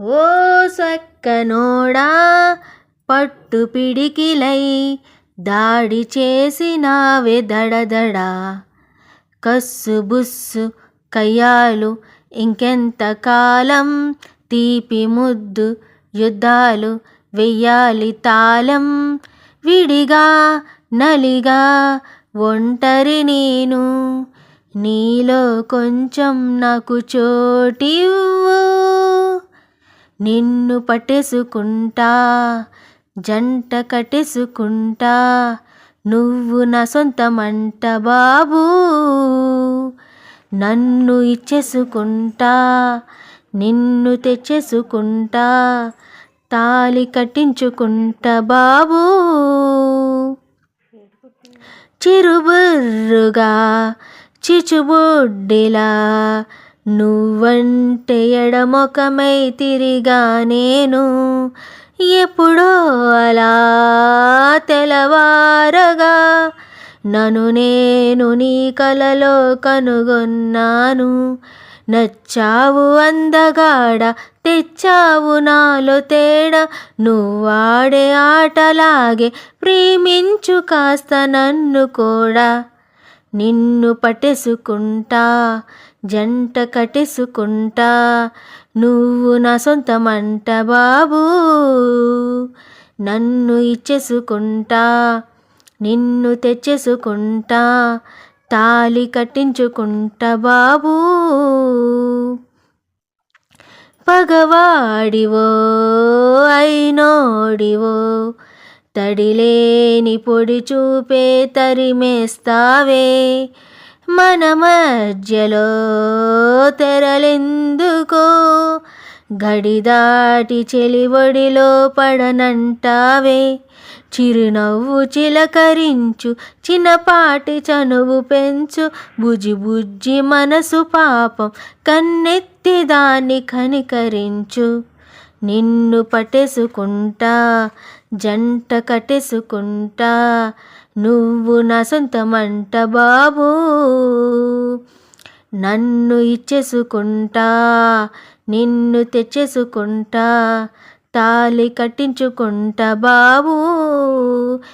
ఓ సక్కనోడా పట్టు పిడికిలై దాడి చేసినావే దడదడా. కస్సు బుస్సు కయ్యాలు ఇంకెంత కాలం తీపి ముద్దు యుద్ధాలు వెయ్యాలి తాళం. విడిగా నలిగా ఒంటరి నేను నీలో కొంచెం నాకు చోటివ్వు. నిన్ను పట్టేసుకుంటా జంట కట్టేసుకుంటా నువ్వు నా సొంతమంట బాబూ. నన్ను ఇచ్చేసుకుంటా నిన్ను తెచ్చేసుకుంటా తాలి కట్టించుకుంటా బాబూ. చిరుబుర్రుగా చిచుబుడ్డిలా నువ్వంటే ఎడమొకమై తిరిగా నేను ఎప్పుడో అలా తెలవారగా. నన్ను నేను నీ కలలో కనుగొన్నాను. నచ్చావు అందగాడ తెచ్చావు నాలో తేడా. నువ్వాడే ఆటలాగే ప్రేమించు కాస్త నన్ను కూడా. నిన్ను పట్టేసుకుంటా జంట కట్టేసుకుంటా నువ్వు నా సొంతమంట బాబూ. నన్ను ఇచ్చేసుకుంటా నిన్ను తెచ్చేసుకుంటా తాలి కట్టించుకుంటా బాబూ. పగవాడివో అయినోడివో తడిలేని పొడి చూపే తరిమేస్తావే. మన మధ్యలో తెరలెందుకో? గడిదాటి చెలివడిలో పడనంటావే? చిరునవ్వు చిలకరించు చిన్నపాటి చనువు పెంచు బుజ్జి బుజ్జి మనసు పాపం కన్నెత్తి దాన్ని కనికరించు. నిన్ను పట్టేసుకుంటా జంట కట్టేసుకుంటా నువ్వు నా సొంతమంట బాబూ. నన్ను ఇచ్చేసుకుంటా నిన్ను తెచ్చేసుకుంటా తాలి కట్టించుకుంటా బాబూ.